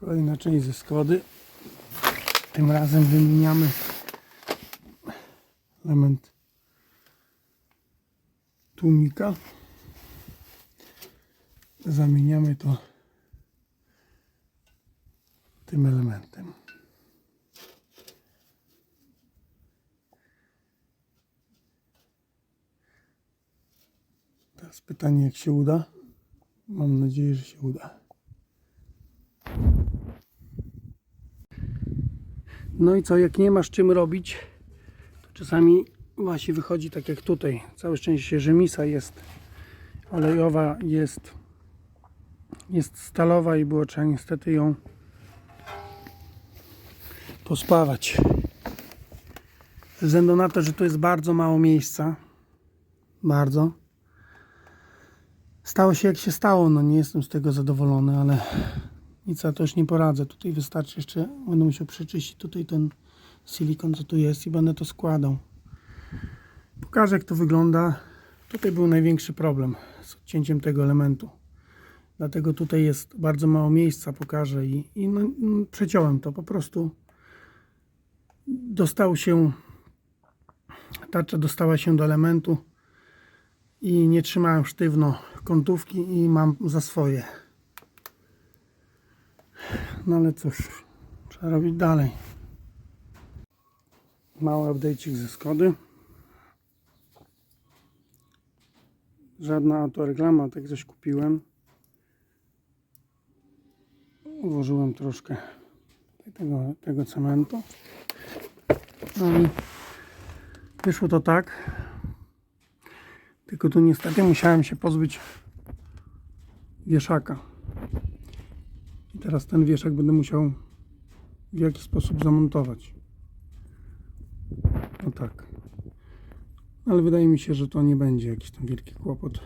Kolejna część ze Skody. Tym razem wymieniamy element tłumika. Zamieniamy to tym elementem. Teraz pytanie, jak się uda. Mam nadzieję, że się uda. No i co, jak nie masz czym robić, to czasami właśnie wychodzi tak jak tutaj. Całe szczęście, że misa jest olejowa, jest, jest stalowa i było trzeba niestety ją pospawać. Ze względu na to, że tu jest bardzo mało miejsca, bardzo. Stało się jak się stało, no nie jestem z tego zadowolony, ale nic za to już nie poradzę. Tutaj wystarczy jeszcze, będę musiał przeczyścić tutaj ten silikon, co tu jest i będę to składał. Pokażę jak to wygląda. Tutaj był największy problem z odcięciem tego elementu. Dlatego tutaj jest bardzo mało miejsca, pokażę i, i no, no, przeciąłem to. Po prostu dostał się, tarcza dostała się do elementu i nie trzymałem sztywno kątówki i mam za swoje. No ale cóż, trzeba robić dalej. Mały update'cik ze Skody. Żadna autoreklama, tak coś kupiłem. Włożyłem troszkę tego, tego cementu. No i wyszło to tak. Tylko tu niestety musiałem się pozbyć wieszaka. I teraz ten wieszak będę musiał w jakiś sposób zamontować. No tak. Ale wydaje mi się, że to nie będzie jakiś tam wielki kłopot.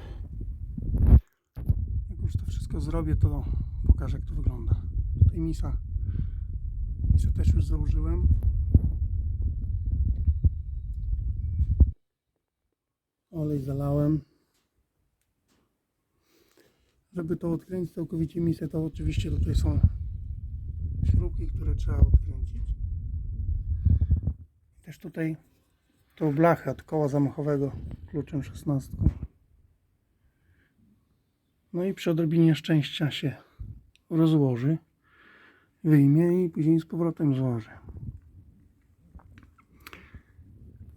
Jak już to wszystko zrobię, to pokażę jak to wygląda. Tutaj misa. Misę też już założyłem. Olej zalałem. Żeby to odkręcić całkowicie misę, to oczywiście tutaj są śrubki, które trzeba odkręcić. Też tutaj tą blachę od koła zamachowego kluczem 16. No i przy odrobinie szczęścia się rozłoży, wyjmie i później z powrotem złoży.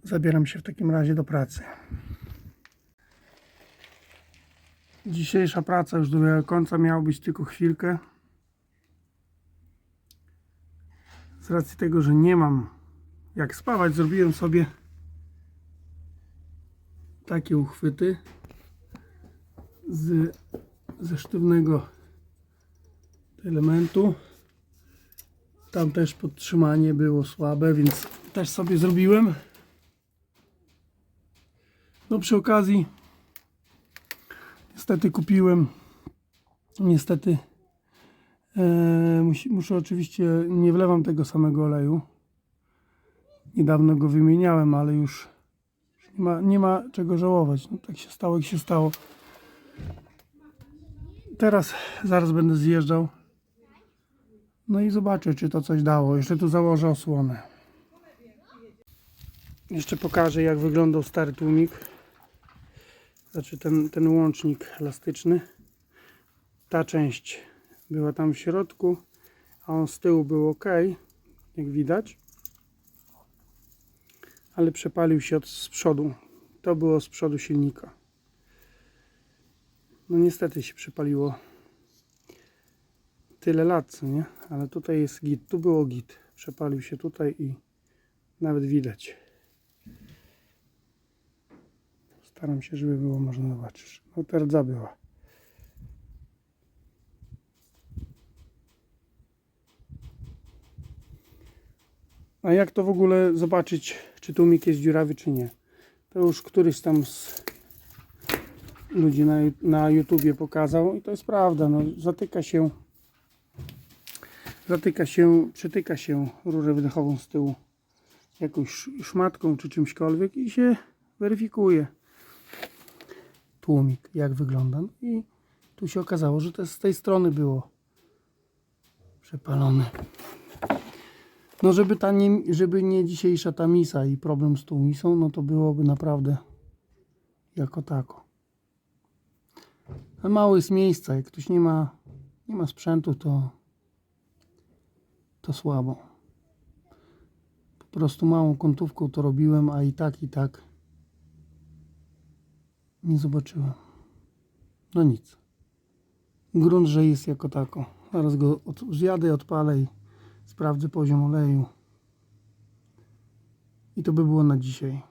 Zabieram się w takim razie do pracy. Dzisiejsza praca już dobiegła końca, miało być tylko chwilkę. Z racji tego, że nie mam jak spawać, zrobiłem sobie takie uchwyty z, ze sztywnego elementu. Tam też podtrzymanie było słabe, więc też sobie zrobiłem. No przy okazji niestety kupiłem niestety e, muszę oczywiście nie wlewam tego samego oleju niedawno go wymieniałem, ale już nie ma, nie ma czego żałować. No, tak się stało, jak się stało. Teraz zaraz będę zjeżdżał. No i zobaczę, czy to coś dało. Jeszcze tu założę osłonę. Jeszcze pokażę, jak wyglądał stary tłumik. Znaczy ten, ten łącznik elastyczny. Ta część była tam w środku, a on z tyłu był ok, jak widać ale przepalił się od z przodu. To było z przodu silnika. No niestety się przepaliło tyle lat, co nie? Ale tutaj jest git. Tu było git. Przepalił się tutaj i nawet widać. Staram się, żeby było można zobaczyć. No ta rdza była. A jak to w ogóle zobaczyć, czy tłumik jest dziurawy, czy nie? To już któryś tam z ludzi na, na YouTubie pokazał i to jest prawda. No, zatyka się, zatyka się, przytyka się rurę wydechową z tyłu jakąś szmatką czy czymśkolwiek i się weryfikuje tłumik, jak wygląda. No I tu się okazało, że to z tej strony było Przepalony. No żeby ta nie, żeby nie dzisiejsza ta misa i problem z tą misą, no to byłoby naprawdę jako tako. A mało jest miejsca, jak ktoś nie ma, nie ma sprzętu, to to słabo. Po prostu małą kątówką to robiłem, a i tak, i tak nie zobaczyłem. No nic. Grunt, że jest jako tako. Zaraz go od, zjadę, odpalę i sprawdzę poziom oleju. I to by było na dzisiaj.